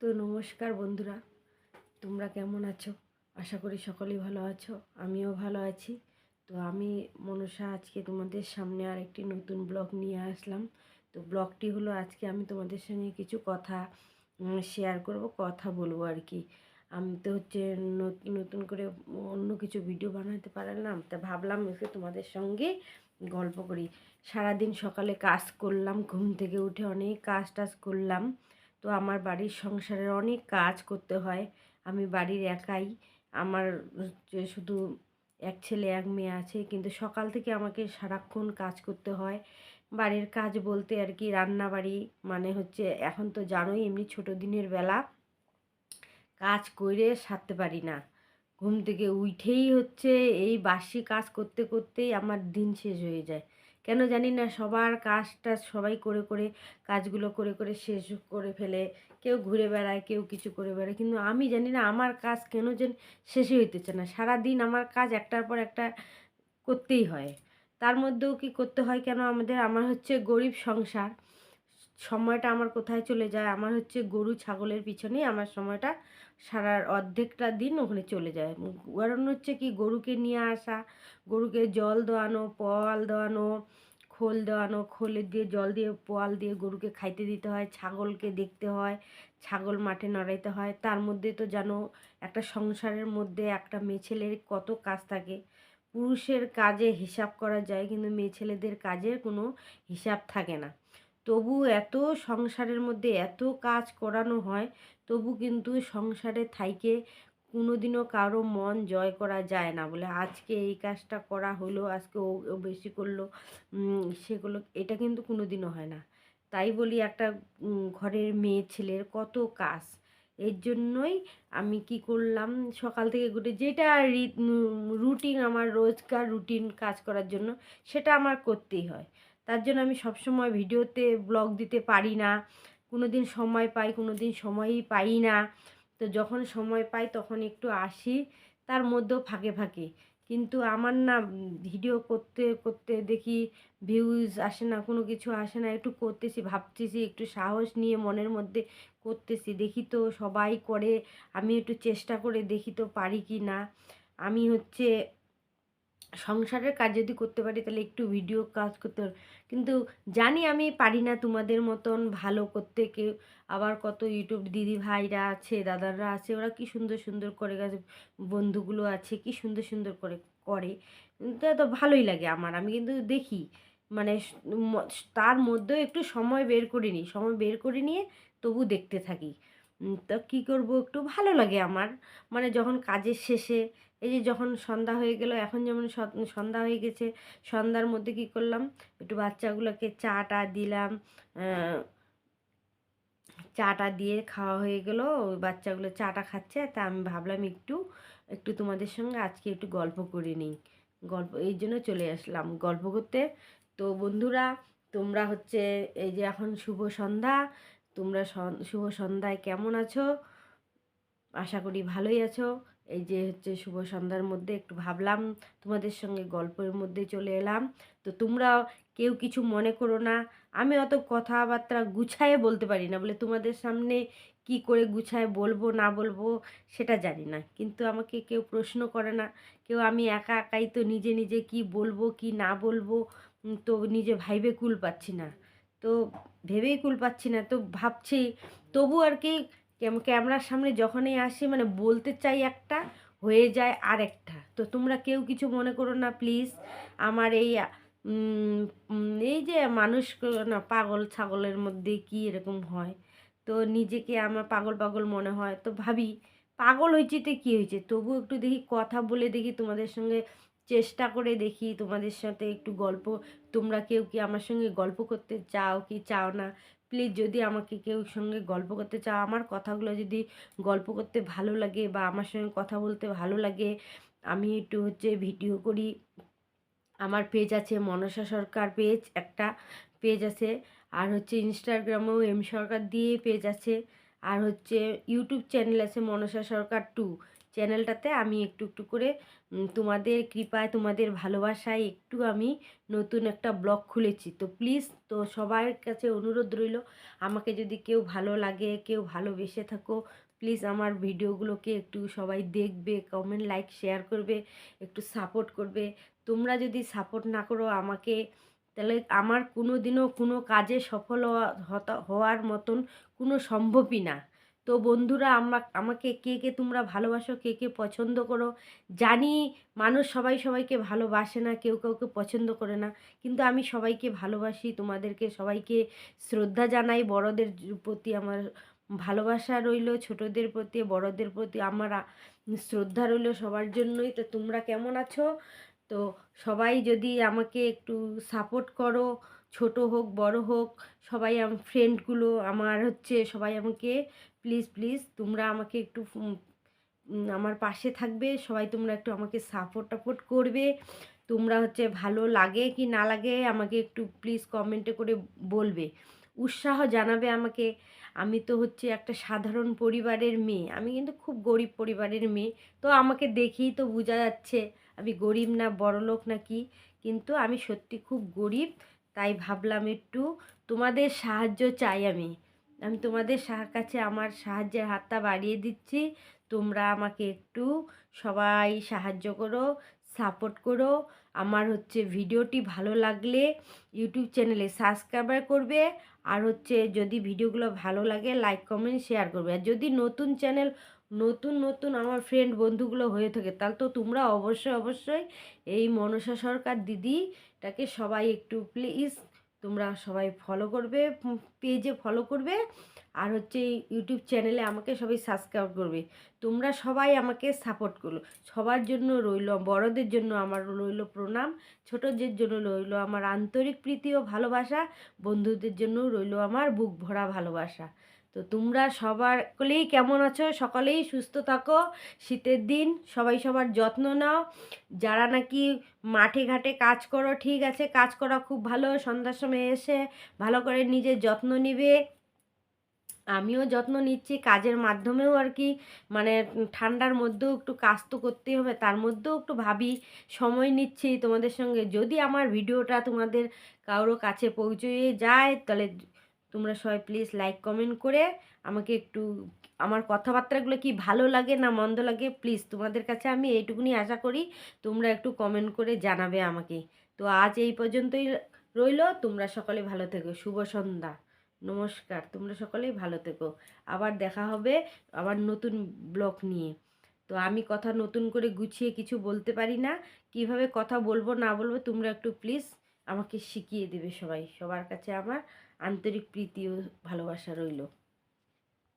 তো নমস্কার বন্ধুরা, তোমরা কেমন আছো? আশা করি সকলেই ভালো আছো, আমিও ভালো আছি। তো আমি মনসা আজকে তোমাদের সামনে আর একটি নতুন ব্লগ নিয়ে আসলাম। তো ব্লগটি হলো আজকে আমি তোমাদের সঙ্গে কিছু কথা শেয়ার করব, কথা বলব আর কি। আমি তো হচ্ছে নতুন করে অন্য কিছু ভিডিও বানাতে পারলাম, তা ভাবলাম এসে তোমাদের সঙ্গে গল্প করি। সারাদিন সকালে কাজ করলাম, ঘুম থেকে উঠে অনেক কাজ টাজ করলাম। তো আমার বাড়ির সংসারের অনেক কাজ করতে হয়। আমি বাড়ির একাই। আমার শুধু এক ছেলে, এক মেয়ে আছে। কিন্তু সকাল থেকে আমাকে সারাক্ষণ কাজ করতে হয়। বাড়ির কাজ বলতে আর কি রান্না বাড়ি মানে হচ্ছে এখন তো জানোই এমনি ছোটো দিনের বেলা কাজ করে সারতে পারি না। ঘুম থেকে উঠেই হচ্ছে এই বাসি কাজ করতে, করতেই আমার দিন শেষ হয়ে যায়। কেন জানি না, সবার কাজটা সবাই করে করে, কাজগুলো করে করে শেষ করে ফেলে। কেউ ঘুরে বেড়ায়, কেউ কিছু করে বেড়ায়। কিন্তু আমি জানি না, আমার কাজ কেন যেন শেষই হইতেছে না। সারাদিন আমার কাজ একটার পর একটা করতেই হয়। তার মধ্যেও কি করতে হয় কেন? আমাদের, আমার হচ্ছে গরিব সংসার। সময়টা আমার কোথায় চলে যায়, আমার হচ্ছে গরু ছাগলের পিছনেই আমার সময়টা সারার অর্ধেকটা দিন ওখানে চলে যায়। কারণ হচ্ছে কি গরুকে নিয়ে আসা, গরুকে জল দেওয়ানো পল দেওয়ানো খোল দেওয়ানো খোলে দিয়ে জল দিয়ে, পোয়াল দিয়ে গরুকে খাইতে দিতে হয়, ছাগলকে দেখতে হয়, ছাগল মাঠে নড়াইতে হয়। তার মধ্যে তো জানো একটা সংসারের মধ্যে একটা মেয়ে ছেলের কত কাজ থাকে। পুরুষের কাজে হিসাব করা যায়, কিন্তু মেয়ে ছেলেদের কাজের কোনো হিসাব থাকে না। তবু এত সংসারের মধ্যে এত কাজ করানো হয়, তবু কিন্তু সংসারে থাইকে কোনোদিনও কারও মন জয় করা যায় না বলে, আজকে এই কাজটা করা হলো, আজকে ও বেশি করল সেগুলো, এটা কিন্তু কোনো দিনও হয় না। তাই বলি একটা ঘরের মেয়ে ছেলের কত কাজ, এর জন্যই আমি কি করলাম, সকাল থেকে ঘুরে যেটা রুটিন আমার রোজকার রুটিন কাজ করার জন্য, সেটা আমার করতেই হয়। তার জন্য আমি সবসময় ভিডিওতে ব্লগ দিতে পারি না। কোনো দিন সময় পাই কোনো দিন সময়ই পাই না। তো যখন সময় পাই তখন একটু আসি, তার মধ্যেও ফাঁকে ফাঁকে। কিন্তু আমার না ভিডিও করতে করতে দেখি ভিউজ আসে না, কোনো কিছু আসে না, একটু করতেছি, ভাবতেছি, একটু সাহস নিয়ে মনের মধ্যে করতেছি। দেখি তো সবাই করে, আমি একটু চেষ্টা করে দেখি তো পারি কি না। আমি হচ্ছে সংসারের কাজ যদি করতে পারি, তাহলে একটু ভিডিও কাজ করতে কিন্তু জানি আমি পারি না তোমাদের মতন ভালো করতে। কেউ আবার কত ইউটিউব দিদি ভাইরা আছে, দাদারা আছে, ওরা কি সুন্দর সুন্দর করে গেছে, বন্ধুগুলো আছে, কি সুন্দর সুন্দর করে করে। তো ভালোই লাগে আমার, আমি কিন্তু দেখি। মানে তার মধ্যেও একটু সময় বের করে নিই, সময় বের করে নিয়ে তবু দেখতে থাকি। তো কী করব? একটু ভালো লাগে আমার। মানে যখন কাজের শেষে, এই যে যখন সন্ধ্যা হয়ে গেল, এখন যেমন সন্ধ্যা হয়ে গেছে, সন্ধ্যার মধ্যে কি করলাম? একটু বাচ্চাগুলোকে চাটা দিলাম চাটা দিয়ে খাওয়া হয়ে গেলো, ওই বাচ্চাগুলো চাটা খাচ্ছে, তা আমি ভাবলাম একটু একটু তোমাদের সঙ্গে আজকে একটু গল্প করে নিই। গল্প, এই জন্য চলে আসলাম। গল্প করতে, তো বন্ধুরা, তোমরা হচ্ছে, এই যে এখন শুভ সন্ধ্যা তোমরা শুভ সন্ধ্যায় কেমন আছো? আশা করি ভালোই আছো। এই যে হচ্ছে শুভ সন্ধ্যার মধ্যে একটু ভাবলাম, তোমাদের সঙ্গে গল্পের মধ্যে চলে এলাম। তো তোমরা কেউ কিছু মনে করো না, আমি অত কথাবার্তা গুছায়ে বলতে পারি না। বলে তোমাদের সামনে কি করে গুছায় বলব, না বলব সেটা জানি না। কিন্তু আমাকে কেউ প্রশ্ন করে না। কেউ আমি একা একাই তো নিজে নিজে কি বলব, কি না বলব তো নিজে ভাইবে কুল পাচ্ছি না। তো ভেবেই কুল পাচ্ছি না, তো ভাবছি তবু আর কি ক্যামেরার সামনে যখনই আসি মানে বলতে চাই একটা, হয়ে যায় আর একটা তো তোমরা কেউ কিছু মনে করো না প্লিজ আমার এই এই যে মানুষ না পাগল ছাগলের মধ্যে কি এরকম হয়? তো নিজেকে আমার পাগল পাগল মনে হয়। তো ভাবি, পাগল হয়েছে তো কী হয়েছে তবু একটু দেখি, কথা বলে দেখি তোমাদের সঙ্গে চেষ্টা করে দেখি তোমাদের সাথে একটু গল্প, তোমরা কেউ কি আমার সঙ্গে গল্প করতে চাও কি চাও না? প্লিজ যদি আমাকে কেউ সঙ্গে গল্প করতে চাও, আমার কথাগুলো যদি গল্প করতে ভালো লাগে বা আমার সঙ্গে কথা বলতে ভালো লাগে, আমি একটু হচ্ছে ভিডিও করি। আমার পেজ আছে মনসা সরকার পেজ একটা পেজ আছে। আর হচ্ছে ইনস্টাগ্রামেও এম সরকার দিয়ে পেজ আছে। আর হচ্ছে ইউটিউব চ্যানেল আছে মনসা সরকার টু চ্যানেলটাতে আমি একটু একটু করে তোমাদের কৃপায়, তোমাদের ভালোবাসায় একটু আমি নতুন একটা ব্লগ খুলেছি। তো প্লিজ তো সবার কাছে অনুরোধ রইল, আমাকে যদি কেউ ভালো লাগে, কেউ ভালোবেসে থাকো প্লিজ আমার ভিডিওগুলোকে একটু সবাই দেখবে কমেন্ট লাইক শেয়ার করবে, একটু সাপোর্ট করবে। তোমরা যদি সাপোর্ট না করো আমাকে, তাহলে আমার কোনো দিনও কোনো কাজে সফল হওয়ার মতন কোনো সম্ভবই না। তো বন্ধুরা আমা আমাকে কে কে তোমরা ভালোবাসো, কে কে পছন্দ করো, জানি মানুষ সবাই সবাইকে ভালোবাসে না, কেউ কাউকে পছন্দ করে না, কিন্তু আমি সবাইকে ভালোবাসি, তোমাদেরকে সবাইকে শ্রদ্ধা জানাই, বড়দের প্রতি আমার ভালোবাসা রইল, ছোটদের প্রতি, বড়দের প্রতি আমার শ্রদ্ধা রইল সবার জন্যই, তো তোমরা কেমন আছো? তো সবাই যদি আমাকে একটু সাপোর্ট করো ছোট হোক, বড় হোক, সবাই ফ্রেন্ডগুলো আমার হচ্ছে সবাই আমাকে প্লিজ প্লিজ তোমরা আমাকে একটু আমার পাশে থাকবে, সবাই তোমরা একটু আমাকে সাপোর্ট টাপোর্ট করবে। তোমরা হচ্ছে ভালো লাগে কি না লাগে আমাকে একটু প্লিজ কমেন্টে করে বলবে। উৎসাহ জানাবে আমাকে। আমি তো হচ্ছে একটা সাধারণ পরিবারের মেয়ে। আমি কিন্তু খুব গরিব পরিবারের মেয়ে। তো আমাকে দেখেই তো বোঝা যাচ্ছে, আমি গরিব না, বড়লোক না কি? কিন্তু আমি সত্যি খুব গরিব। তাই ভাবলাম একটু তোমাদের সাহায্য চাই আমি। আমি তোমাদের কাছে আমার সাহায্যের হাতটা বাড়িয়ে দিচ্ছি। তোমরা আমাকে একটু সবাই সাহায্য করো, সাপোর্ট করো। আমার হচ্ছে ভিডিওটি ভালো লাগলে ইউটিউব চ্যানেলে সাবস্ক্রাইবার করবে। আর হচ্ছে যদি ভিডিওগুলো ভালো লাগে লাইক কমেন্ট শেয়ার করবে। আর যদি নতুন চ্যানেল নতুন নতুন আমার ফ্রেন্ড বন্ধুগুলো হয়ে থাকে। তাহলে তো তোমরা অবশ্যই অবশ্যই এই মনসা সরকার দিদিটাকে সবাই একটু প্লিজ তোমরা সবাই ফলো করবে পেজে ফলো করবে। আর হচ্ছে ইউটিউব চ্যানেলে আমাকে সবাই সাবস্ক্রাইব করবে। তোমরা সবাই আমাকে সাপোর্ট করো। সবার জন্য রইল, বড়দের জন্য আমার রইল প্রণাম, ছোটদের জন্য রইল আমার আন্তরিক প্রীতি ও ভালোবাসা, বন্ধুদের জন্য রইল আমার বুক ভরা ভালোবাসা। তো তোমরা সবারকলেই কেমন আছো? সকলেই সুস্থ থাকো। শীতের দিন, সবাই সবার যত্ন নাও। যারা নাকি মাঠে ঘাটে কাজ করো, ঠিক আছে, কাজ করা খুব ভালো, সন্ধ্যার সময় এসে ভালো করে নিজের যত্ন নিবে। আমিও যত্ন নিচ্ছি, কাজের মাধ্যমেও আর কি। মানে ঠান্ডার মধ্যেও একটু কাজ তো করতেই হবে, তার মধ্যেও একটু ভাবি, সময় নিচ্ছি তোমাদের সঙ্গে। যদি আমার ভিডিওটা তোমাদের কারোর কাছে পৌঁছে যায়, তাহলে তোমরা সবাই প্লিজ লাইক কমেন্ট করে আমাকে একটু আমার কথাবার্তাগুলো কি ভালো লাগে না মন্দ লাগে প্লিজ তোমাদের কাছে আমি এইটুকুনি আশা করি, তোমরা একটু কমেন্ট করে জানাবে আমাকে। তো আজ এই পর্যন্তই রইল, তোমরা সকলে ভালো থেকো, শুভ সন্ধ্যা, নমস্কার, তোমরা সকলেই ভালো থেকো। আবার দেখা হবে আবার নতুন ব্লগ নিয়ে। তো আমি কথা নতুন করে গুছিয়ে কিছু বলতে পারি না, কীভাবে কথা বলব না বলব তোমরা একটু প্লিজ আমাকে শিখিয়ে দেবে সবাই, সবার কাছে আমার আন্তরিক প্রীতি ও ভালোবাসা রইল।